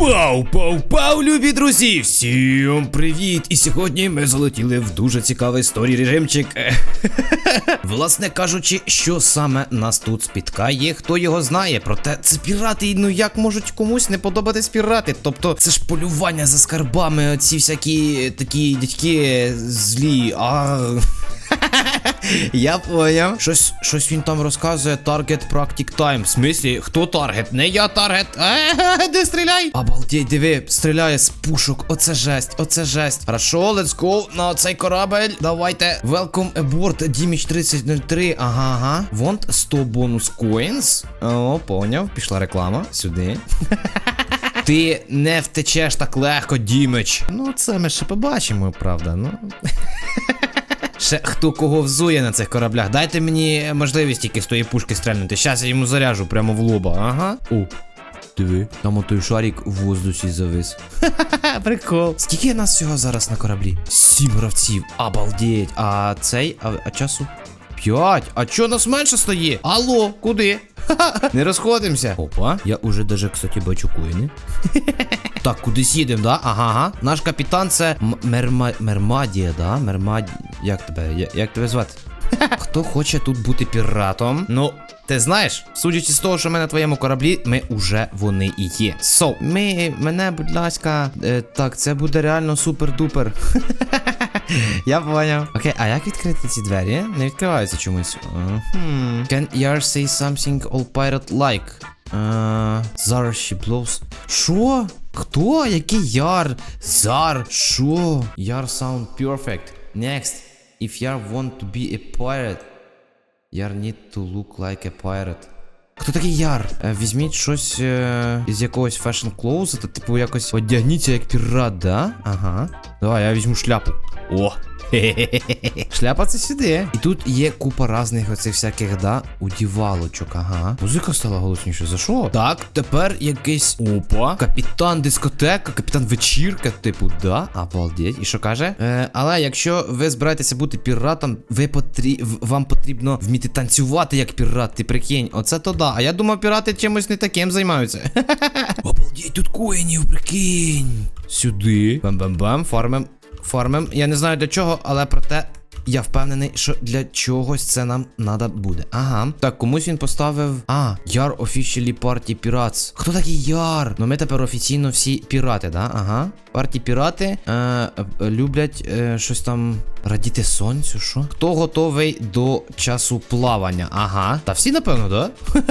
Пау, пау, пау, любі друзі! Всім привіт! І сьогодні ми залетіли в дуже цікавий сторі режимчик. Власне кажучи, що саме нас тут спіткає, хто його знає. Проте це пірати, ну як можуть комусь не подобатись пірати? Тобто це ж полювання за скарбами, оці всякі такі дядьки злі. А. Я поняв. Щось, щось він там розказує Target Practic Time. В смислі, хто таргет? Не я таргет. Е, Де стріляй? Обалдеть, диви, стріляє з пушок. Оце жесть, оце жесть. Хорошо, let's go на цей корабель. Давайте. Welcome aboard, Damage 3003. Ага, ага. Want 100 бонус coins. О, поняв. Пішла реклама. Сюди. Ти не втечеш так легко, Дімич. Ну, це ми ще побачимо, правда. Ну. Ще хто кого взує на цих кораблях. Дайте мені можливість тільки з тої пушки стрельнути. Щас я йому заряжу прямо в лоба. Ага. О, диви, там отой шарик в воздусі завис. Ха-ха, прикол. Скільки нас всього зараз на кораблі? Сім гравців. Обалдеть. А цей, а, а часу? П'ять. А чо нас менше стає? Алло, куди? Не розходимося. Опа, я уже даже, кстати, бачу коїни. Так, кудись їдемо, да? Ага, ага. Наш капітан це Мерма... Мермадія, да? Мермад... Як тебе? Як тебе звати? Хто хоче тут бути піратом? Ну, ти знаєш, судячи з того, що ми на твоєму кораблі, ми уже вони і є. So, ми, мене, будь ласка, е, так, це буде реально супер-дупер. Я поняв. Окей, а як відкрити ці двері? Не відкриваються чомусь. Е. Can Yar say something all pirate like? Uh, Zar she blows. Що? Хто? Який яр? Зар? Що? Яр sound perfect. Next. If Yar want to be a pirate, Yar need to look like a pirate. Хто такий яр? Е, візьміть щось е, із якогось фешн клоузета, типу якось одягніться як пірат, да? Ага. Давай, я візьму шляпу. О! Шляпа це сюди. І тут є купа різних оцих всяких, да, удівалочок, ага. Музика стала голосніше. За що? Так, тепер якийсь. Опа. Капітан дискотека, капітан вечірка, типу, да. Обалдеть. І що каже? Е, але якщо ви збираєтеся бути піратом, ви потрі... вам потрібно вміти танцювати як пірат, ти прикинь. Оце то да. А я думав, пірати чимось не таким займаються. Обалдеть, тут коїнів, прикинь. Сюди. Бам-бам-бам, фармим. Фармим. Я не знаю для чого, але проте. Я впевнений, що для чогось це нам надо буде. Ага. Так, комусь він поставив. А, Яр Officially Party Pirates. Хто такий Яр? Ну ми тепер офіційно всі пірати, да? Ага. Парті пірати е, е, люблять е, щось там радіти сонцю, що? Хто готовий до часу плавання? Ага. Та всі, напевно, да?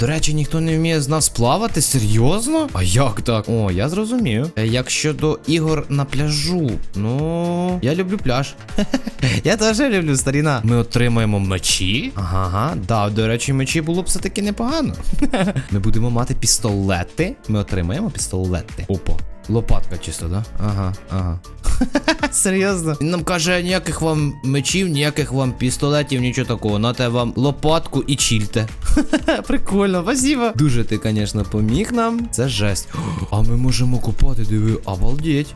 До речі, ніхто не вміє з нас плавати? Серйозно? А як так? О, я зрозумів. Е, Як щодо ігор на пляжу, ну я люблю пляж. я теж люблю старіна. Ми отримаємо мечі. Ага, ага. Да, до речі, мечі було б все-таки непогано. Ми будемо мати пістолети. Ми отримаємо пістолети. Опа. Лопатка чисто, да? Ага, ага. Серйозно? Він нам каже, ніяких вам мечів, ніяких вам пістолетів, нічого такого. Нате вам лопатку і чільте. Прикольно, спасибо. Дуже ти, звісно, поміг нам. Це жесть. А ми можемо купати, диви, обалдеть.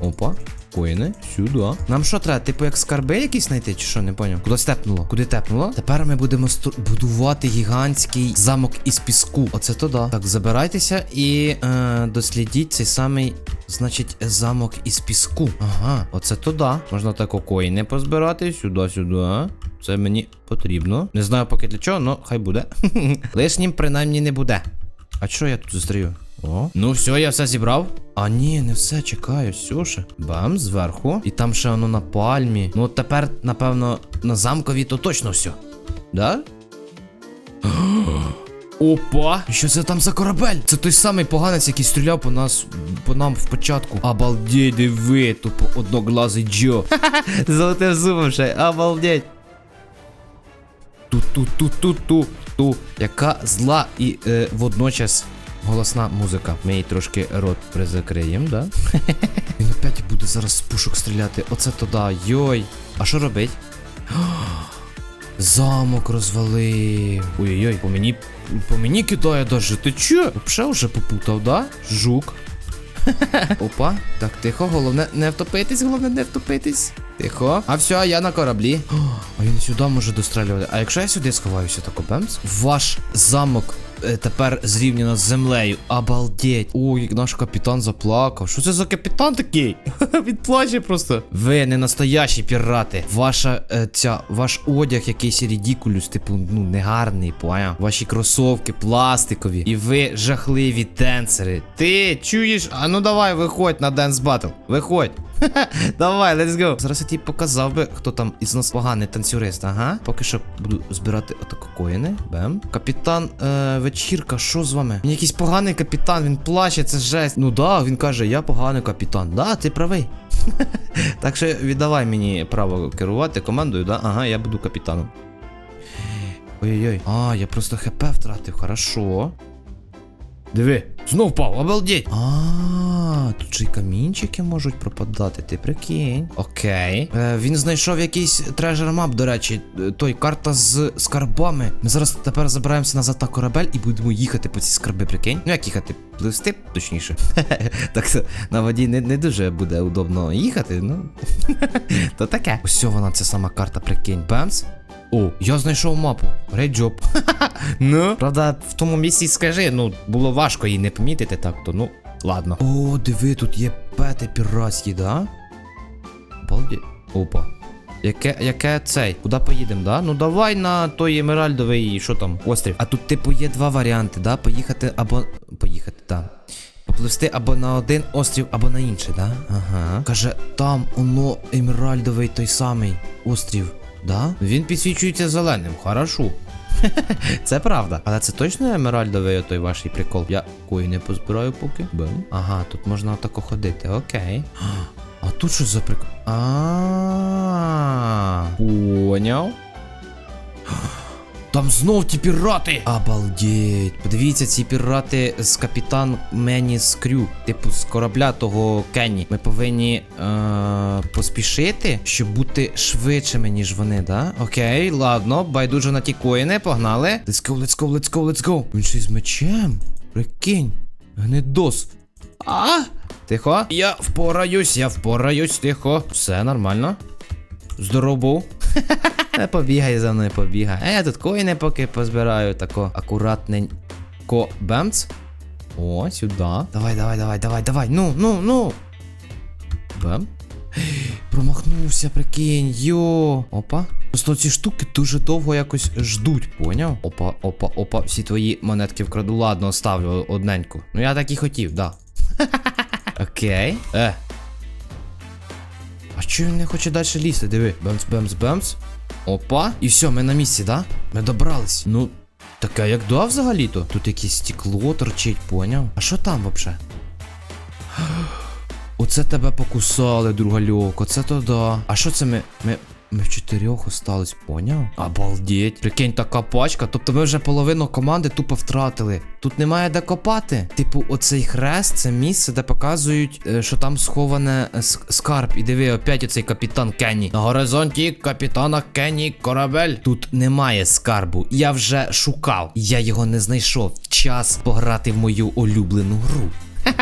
Опа. Коїни, сюди. Нам що треба? Типу як скарби якісь знайти, чи що, не поняв? Куди степнуло? Куди тепнуло? Тепер ми будемо будувати гігантський замок із піску. Оце то да. Так, забирайтеся і е, дослідіть цей самий, значить, замок із піску. Ага, оце то да. Можна так коїни позбирати. Сюди, сюди. Це мені потрібно. Не знаю поки для чого, але хай буде. Лишнім принаймні не буде. А що я тут зустрію? О, ну все, я все зібрав. А ні, не все, чекаю, все ще. Бам, зверху. І там ще воно на пальмі. Ну от тепер, напевно, на замкові то точно все. Да? Опа! Що це там за корабель? Це той самий поганець, який стріляв по нас по нам в початку. Обалдеть, диви, тупо одноглазий Джо. Золотим зубом ще, обалдеть. Ту-ту-ту-ту-ту-ту. Яка зла і е, водночас голосна музика. Ми їй трошки рот призакриємо, да? Він опять буде зараз з пушок стріляти. Оце то да, йой. А що робить? Замок розвалив. Ой-ой-ой, по мені. По мені кидає даже. Ти чо? Вообще вже попутав, да? Жук. Опа, так, тихо, головне не втопитись, головне не втопитись. Тихо. А все, я на кораблі. О, а він сюди може дострелювати. А якщо я сюди сховаюся, так бемс? Ваш замок тепер зрівняно з землею. Обалдеть. Ой, наш капітан заплакав. Що це за капітан такий? Він плаче просто. Ви не настоящі пірати. Ваша е, ця, ваш одяг якийсь рідікулюс, типу, ну, негарний, поняв? Ваші кросовки пластикові. І ви жахливі денсери. Ти чуєш? А ну давай, виходь на Dance Battle. Виходь. Давай, let's go. Зараз я тобі показав би, хто там із нас поганий танцюрист, ага. Поки що буду збирати отако коїни. Бем. Капітан е, вечірка, що з вами? Він якийсь поганий капітан, він плаче, це жесть. Ну да, він каже, я поганий капітан. Да, ти правий. так що віддавай мені право керувати командою, да? Ага, я буду капітаном. Ой-ой-ой. А, я просто хп втратив, хорошо. Диви, знов впав, обалдеть. А, тут же й камінчики можуть пропадати, ти прикинь. Окей. Е, він знайшов якийсь трежер мап, до речі, е, той карта з скарбами. Ми зараз тепер забираємося назад на корабель і будемо їхати по ці скарби, прикинь. Ну як їхати? Пливсти, точніше. так на воді не, не дуже буде удобно їхати, ну. То таке. Ось вона, ця сама карта, прикинь. Бемс. О, я знайшов мапу. Job. ну. Правда, в тому місці скажи, ну, було важко її не помітити так, то ну, ладно. О, диви, тут є пети піратські, да? Балді. Опа. Яке, яке цей? Куди поїдемо, да? Ну давай на той емеральдовий, що там, острів. А тут, типу, є два варіанти, да? Поїхати або. Поїхати, да. Попливсти або на один острів, або на інший, да? Ага. Каже, там воно емеральдовий той самий острів. Да? Він підсвічується зеленим, хорошо. це правда. Але це точно емеральдовий той ваш прикол. Я кої не позбираю поки. Бем. Ага, тут можна отако ходити, окей. А тут що за прикол? А. Поняв. Там знов ті пірати! Обалдеть. Подивіться, ці пірати з капітан Мені Скрю. Типу з корабля того Кенні. Ми повинні е- поспішити, щоб бути швидшими, ніж вони, да? Окей, ладно, байдуже на ті коїни, погнали. Let's go, let's go, let's go, let's go. Він ще з мечем. Прикинь. Гнедос. А? Тихо. Я впораюсь, я впораюсь, тихо. Все нормально. Здоров був. Побігай за мною, побігай. А я тут коїни поки позбираю, тако акуратненько. Бемц. О, сюди. Давай, давай, давай, давай, давай. Ну, ну, ну. Бем. Промахнувся, прикинь, йо. Опа. Просто ці штуки дуже довго якось ждуть, поняв? Опа, опа, опа, всі твої монетки вкраду. Ладно, ставлю одненьку. Ну я так і хотів, да. Окей. Е. А чого він не хоче далі лізти? Диви. Бемс, бемс, бемс. Опа. І все, ми на місці, да? Ми добрались. Ну, таке як да взагалі-то. Тут якесь стекло торчить, поняв? А що там взагалі? Оце тебе покусали, другальок, оце то да. А що це ми. Ми. Ми в чотирьох остались, поняв? Обалдеть. Прикинь, така пачка. Тобто ми вже половину команди тупо втратили. Тут немає де копати. Типу, оцей хрест це місце, де показують, е, що там сховане е, скарб. І диви, опять оцей капітан Кенні. На горизонті капітана Кенні корабель. Тут немає скарбу. Я вже шукав. Я його не знайшов. Час пограти в мою улюблену гру.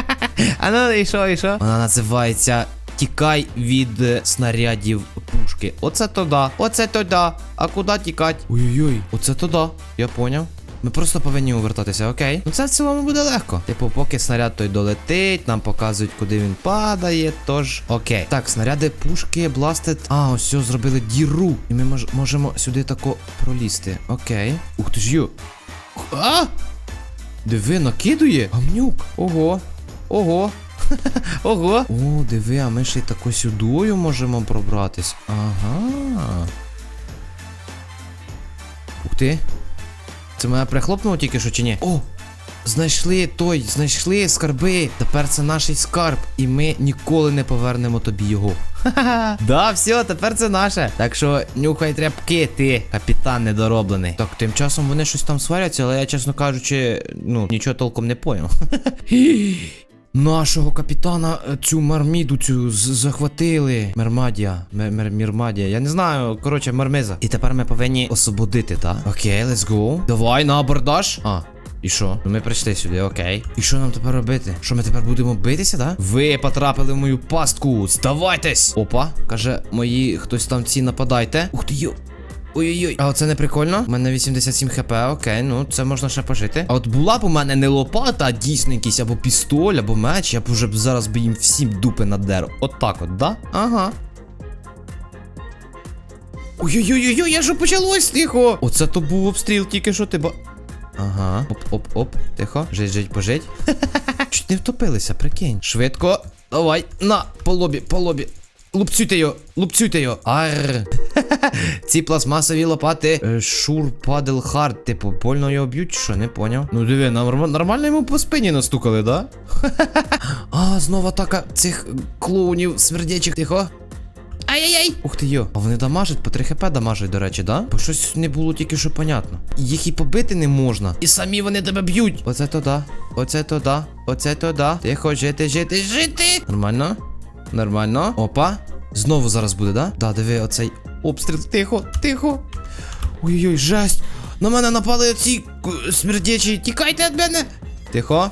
А ну і що, і що? Вона називається Тікай від е, снарядів пушки. Оце то да. Оце то да. А куди тікать? Ой-ой-ой, оце то да. Я поняв. Ми просто повинні увертатися, окей? Ну це в цілому буде легко. Типу, поки снаряд той долетить, нам показують, куди він падає. Тож, окей. Так, снаряди пушки, бластед. А, ось все, зробили діру. І ми мож- можемо сюди тако пролізти. Окей. Ух ти ж ю. А! Диви, накидує? Гамнюк. Ого. Ого. Ого. О, диви, а ми ще й тако сюдою можемо пробратись. Ага. Ух ти. Це мене прихлопнуло тільки що чи ні? О! Знайшли той, знайшли скарби. Тепер це наш скарб, і ми ніколи не повернемо тобі його. Ха-ха. Да, все, тепер це наше. Так що нюхай тряпки, ти, капітан недороблений. Так, тим часом вони щось там сваряться, але я, чесно кажучи, ну, нічого толком не поняв. Нашого капітана е, цю марміду цю захватили. Мермадія. Мер, мер. Я не знаю. Коротше, мармиза. І тепер ми повинні освободити, так? Окей, let's go. Давай на абордаж. А. І що? Ну ми прийшли сюди, окей. І що нам тепер робити? Що ми тепер будемо битися, да? Ви потрапили в мою пастку. Здавайтесь! Опа, каже, мої хтось там ці нападайте. Ух ти йо. Ой-ой-ой, а оце не прикольно? У мене 87 хп, окей, ну це можна ще пожити. А от була б у мене не лопата, а дійсно якийсь або пістоль, або меч, я б уже зараз би їм всім дупи надер. От так от, да? Ага. Ой-ой-ой, я що почалось, тихо! Оце то був обстріл, тільки що ти ба. Ага. Оп-оп-оп, тихо. Жить, жить, пожить. Чуть не втопилися, прикинь. Швидко. Давай, на, по лобі, по лобі. Лупцюйте його, лупцюйте його. Ар. Ці пластмасові лопати. Е, Шур падел хард. Типу, больно його б'ють, що, не поняв. Ну диви, нормально йому по спині настукали, да? а, знову атака цих клоунів смердячих. Тихо. Ай-яй-яй! Ух ти йо. А вони дамажать, по 3 хп дамажать, до речі, да? Бо щось не було тільки що понятно. Їх і побити не можна. І самі вони тебе б'ють. Оце то да. Оце то да. Оце то да. Тихо, жити, жити, жити. Нормально? Нормально. Опа. Знову зараз буде, да? Да, диви, оцей обстріл. Тихо, тихо. Ой-ой-ой, жесть. На мене напали оці к- смердячі. Тікайте від мене. Тихо.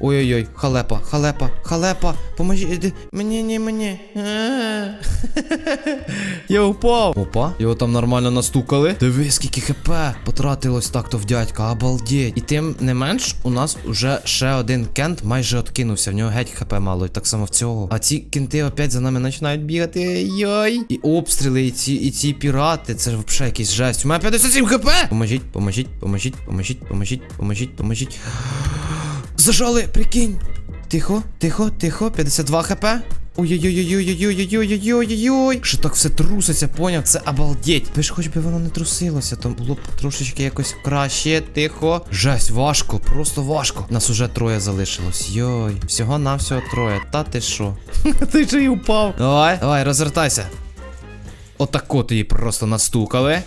Ой-ой-ой, халепа, халепа, халепа, поможіть мені, не мені. Я упав. Опа, його там нормально настукали. Диви, скільки хп потратилось так-то в дядька, обалдеть. І тим не менш, у нас уже ще один кент майже откинувся. В нього геть хп мало, і так само в цього. А ці кенти опять за нами починають бігати. Йой. І обстріли, і ці, і ці пірати. Це ж взагалі якийсь жесть. У мене 57 хп! Поможіть, поможіть, поможіть, поможіть, поможіть, поможіть, поможіть. Зажали, прикинь. Тихо, тихо, тихо, 52 хп. Ой-ой-ой-ой-ой-ой-ой-ой-ой-ой-ой. Що так все труситься, поняв? Це обалдеть. Ви ж хоч би воно не трусилося, то було б трошечки якось краще, тихо. Жесть, важко, просто важко. Нас уже троє залишилось. Йой, всього навсього троє. Та ти що? Ти ж і упав. Давай, давай, розвертайся. Отако ти її просто настукали.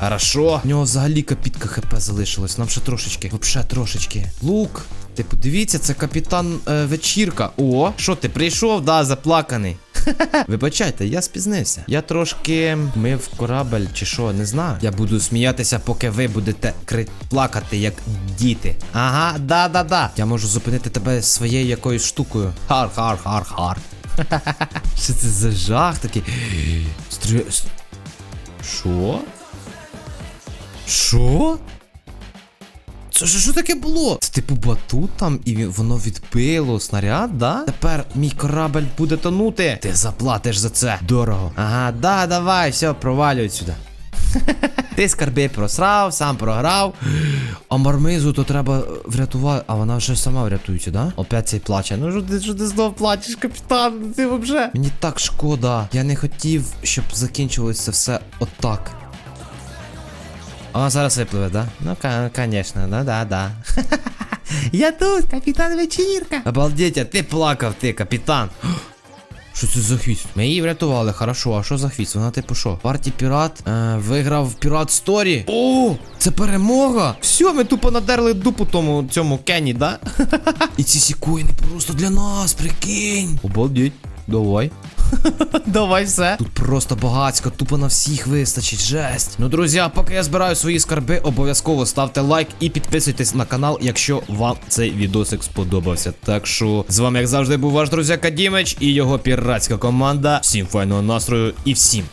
Хорошо. У нього взагалі капітка хп залишилось. Нам ще трошечки. Вообще трошечки. Лук. Ти подивіться, це капітан е, вечірка. О, що ти прийшов, да, заплаканий. Вибачайте, я спізнився. Я трошки мив корабель чи що, не знаю. Я буду сміятися, поки ви будете кри... плакати, як діти. Ага, да-да-да. Я можу зупинити тебе своєю якоюсь штукою. Хар-хар-хар-хар. Що це за жах такий? Що? Що? Це ж що таке було? Це типу батут там, і воно відбило снаряд, да? Тепер мій корабель буде тонути. Ти заплатиш за це. Дорого. Ага, да, давай, все, провалюй сюди. Ти скарби просрав, сам програв. А мармизу то треба е, врятувати. А вона вже сама врятується, да? Опять цей плаче. Ну що ти що ти знов плачеш, капітан? Ти вже. Мені так шкода. Я не хотів, щоб закінчилося все отак. Вона зараз випливе, да? Ну, конечно, да, да, да. Я тут, капітан вечірка. Обалдеть, а ти плакав, ти, капітан. Що це за хвіст? Ми її врятували, хорошо, а що за хвіст? Вона типу що? Парті пірат е, виграв пірат сторі. О, це перемога! Все, ми тупо надерли дупу тому цьому Кенні, да? І ці сікоїни просто для нас, прикинь. Обалдеть. Давай. Давай все. Тут просто багацько, тупо на всіх вистачить, жесть. Ну, друзі, поки я збираю свої скарби, обов'язково ставте лайк і підписуйтесь на канал, якщо вам цей відосик сподобався. Так що з вами, як завжди, був ваш друзяка Дімич і його піратська команда. Всім файного настрою і всім